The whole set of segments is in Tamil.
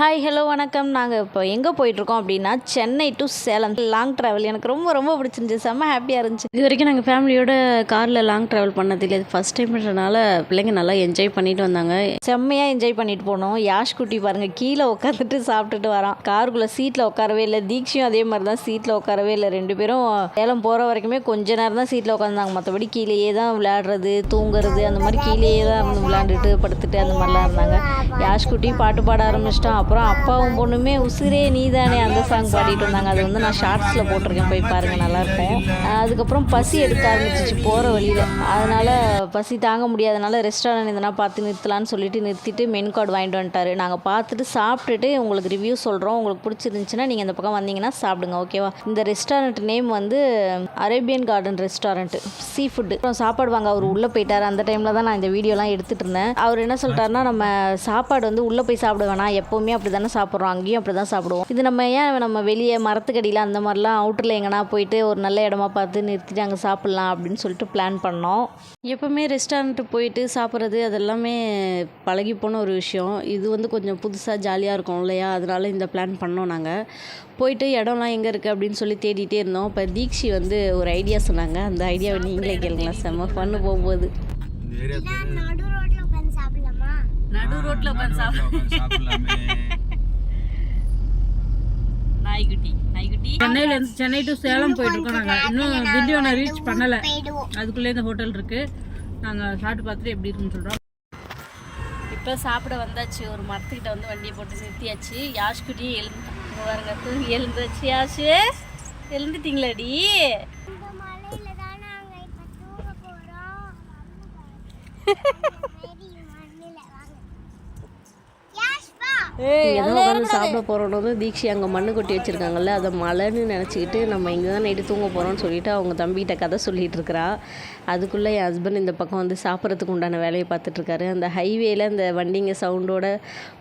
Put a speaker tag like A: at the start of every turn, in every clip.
A: ஹாய் ஹலோ வணக்கம். நாங்கள் இப்போ எங்கே போயிட்டுருக்கோம் அப்படின்னா Chennai to Salem. Long travel எனக்கு ரொம்ப ரொம்ப பிடிச்சிருந்துச்சு. செம்ம ஹாப்பியாக இருந்துச்சு.
B: இது வரைக்கும் நாங்கள் ஃபேமிலியோட காரில் லாங் ட்ராவல் பண்ணது இல்லை ஃபஸ்ட் டைம்ன்றனால பிள்ளைங்க நல்லா என்ஜாய் பண்ணிட்டு வந்தாங்க.
A: செம்மையாக என்ஜாய் பண்ணிட்டு போனோம். யாஷ் குட்டி பாருங்கள் கீழே உட்காந்துட்டு சாப்பிட்டுட்டு வரான். காருக்குள்ளே சீட்டில் உட்காரவே இல்லை. தீக்ஷியும் அதே மாதிரி தான் சீட்டில் உட்காரவே இல்லை. ரெண்டு பேரும் சேலம் போகிற வரைக்குமே கொஞ்ச நேரம் தான் சீட்டில் உட்காந்தாங்க மற்றபடி கீழேயே தான் விளையாடுறது தூங்குறது அந்த மாதிரி கீழேயே தான் இருந்து விளையாண்டுட்டு படுத்துட்டு அந்த மாதிரிலாம் இருந்தாங்க. யாஷ் குட்டி பாட்டு பாட ஆரம்பிச்சிட்டான். அப்புறம் அப்பாவும் பொண்ணுமே உசிரே நீதானே அந்த சாங் பாடிட்டு இருந்தாங்க. அது வந்து நான் ஷார்ட்ஸில் போட்டிருக்கேன். போய் பாருங்கள் நல்லாயிருக்கும். அதுக்கப்புறம் பசி எடுக்க ஆரம்பிச்சிச்சு போகிற வழியில். அதனால் பசி தாங்க முடியாதனால ரெஸ்டாரண்ட் எதனா பார்த்து நிறுத்தலான்னு சொல்லிட்டு நிறுத்திட்டு மெனு கார்டு வாங்கிட்டு வந்துட்டாரு. நாங்கள் பார்த்துட்டு சாப்பிட்டுட்டு உங்களுக்கு ரிவ்யூ சொல்கிறோம் உங்களுக்கு பிடிச்சிருந்துச்சுன்னா நீங்கள் இந்த பக்கம் வந்தீங்கன்னா சாப்பிடுங்க ஓகேவா இந்த ரெஸ்டாரண்ட் நேம் வந்து Arabian garden restaurant sea food அப்புறம் சாப்பாடு வாங்க அவர் உள்ளே போயிட்டார். அந்த டைமில் தான் நான் இந்த வீடியோலாம் எடுத்துகிட்டு இருந்தேன். அவர் என்ன சொல்லிட்டாருன்னா நம்ம சாப்பாடு வந்து உள்ளே போய் சாப்பிட வேணாம். எப்போவுமே அப்படி தானே சாப்பிட்றோம் அங்கேயும் அப்படி தான் சாப்பிடுவோம். இது நம்ம ஏன் நம்ம வெளியே மரத்துக்கடியில் அந்த மாதிரிலாம் அவுட்டரில் எங்கன்னா போயிட்டு ஒரு நல்ல இடமா பார்த்து நிறுத்திட்டு அங்கே சாப்பிட்லாம் அப்படின்னு சொல்லிட்டு பிளான் பண்ணோம்.
B: எப்போவுமே ரெஸ்டாரண்ட்டு போயிட்டு சாப்பிட்றது அதெல்லாமே பழகி போன ஒரு விஷயம். இது வந்து கொஞ்சம் புதுசாக ஜாலியாக இருக்கும் இல்லையா? அதனால இந்த பிளான் பண்ணோம் நாங்கள் போயிட்டு இடம்லாம் எங்கே இருக்குது அப்படின்னு சொல்லி தேடிட்டே இருந்தோம். இப்போ தீக்ஷி வந்து ஒரு ஐடியா சொன்னாங்க. அந்த ஐடியாவை நீங்களே கேளுங்களேன் செம்ம ஃபன்னு போகும்போது
C: இந்த ஏரியா
D: நடு ரோட்ல உட்காந்து
B: நடு ரோட்டில்
C: சாப்பிடலாமே.
B: நாய்க்குட்டி நாய்க்குட்டி.
E: சென்னையில இருந்து சென்னை டு சேலம் போயிட்டு இருக்கோம் நாங்க. இன்னும் திண்டிவனம் ரீச் பண்ணல. அதுக்குள்ளே இந்த ஹோட்டல் இருக்கு. நாங்க சாப்பிட்டு பார்த்துட்டு எப்படி இருக்குன்னு சொல்றோம்.
B: இப்போ சாப்பிட வந்தாச்சு. ஒரு மரத்துக்கிட்ட வந்து வண்டியை போட்டு நிறுத்தியாச்சு. யாஷ்குட்டியும் எழுந்து பாருங்க தூங்கி எழுந்தாச்சு. யாஷு எழுந்துட்டீங்களாடி
D: இந்த மலையில தான் நாங்க இப்ப தூங்க போறோம் சரி, மண்ணுல வாங்க யாஷ்பா
B: இங்கே தான் உட்காந்து சாப்பிட போகிறோன்னு தீக்ஷி அங்கே மண்ணு கொட்டி வச்சுருக்காங்கல்ல அதை மழைன்னு நினச்சிக்கிட்டு நம்ம இங்கே தான் நைட்டு தூங்க போகிறோம்னு சொல்லிட்டு அவங்க தம்பிகிட்ட கதை இருக்கிறா. அதுக்குள்ளே என் ஹஸ்பண்ட் இந்த பக்கம் வந்து சாப்பிட்றதுக்கு உண்டான வேலையை பார்த்துட்ருக்காரு அந்த ஹைவேல அந்த வண்டிங்க சவுண்டோட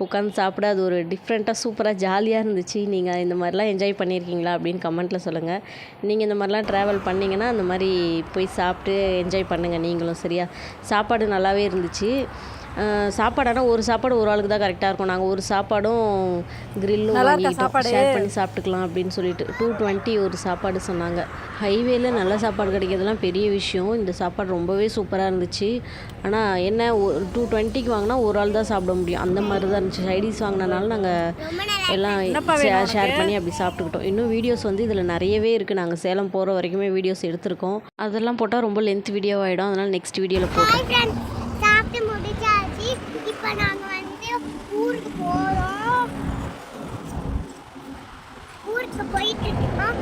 B: உட்காந்து சாப்பிட அது ஒரு டிஃப்ரெண்ட்டாக சூப்பராக ஜாலியாக இருந்துச்சு. நீங்கள் இந்த மாதிரிலாம் என்ஜாய் பண்ணியிருக்கீங்களா அப்படின்னு கமெண்ட்டில் சொல்லுங்கள் நீங்கள் இந்த மாதிரிலாம் ட்ராவல் பண்ணிங்கன்னா அந்த மாதிரி போய் சாப்பிட்டு என்ஜாய் பண்ணுங்கள் நீங்களும் சரியா? சாப்பாடு நல்லாவே இருந்துச்சு. அஹ் சாப்பாடு ஆனால் ஒரு சாப்பாடு ஒரு ஆளுக்கு தான் கரெக்டாக இருக்கும். நாங்கள் ஒரு சாப்பாடும் கிரில்லும் வாங்கிட்டோம் ஷேர் பண்ணி சாப்பிட்டுக்கலாம் அப்படின்னு சொல்லிட்டு. டூ டுவெண்ட்டி ஒரு சாப்பாடு சொன்னாங்க. ஹைவேல நல்ல சாப்பாடு கிடைக்கிறதுலாம் பெரிய விஷயம். இந்த சாப்பாடு ரொம்பவே சூப்பராக இருந்துச்சு. ஆனால் என்ன ஒரு டூ டுவெண்ட்டிக்கு வாங்கினா ஒரு ஆள் தான் சாப்பிட முடியும். அந்த மாதிரி தான் இருந்துச்சு. சைடிஸ் வாங்கினனால நாங்கள் எல்லாம் ஷேர் ஷேர் பண்ணி அப்படி சாப்பிட்டுக்கிட்டோம். இன்னும் வீடியோஸ் வந்து இதில் நிறையவே இருக்குது நாங்கள் சேலம் போகிற வரைக்குமே வீடியோஸ் எடுத்திருக்கோம். அதெல்லாம் போட்டால் ரொம்ப லென்த் வீடியோ ஆகிடும் அதனால் நெக்ஸ்ட் வீடியோவில் போடுறோம்
D: ஃப்ரெண்ட்ஸ் சாப்பிட்டு முடிச்சாச்சு இப்போ நாங்க வந்து ஊருக்கு போறோம் ஊருக்கு போயிட்டு இருக்கோம்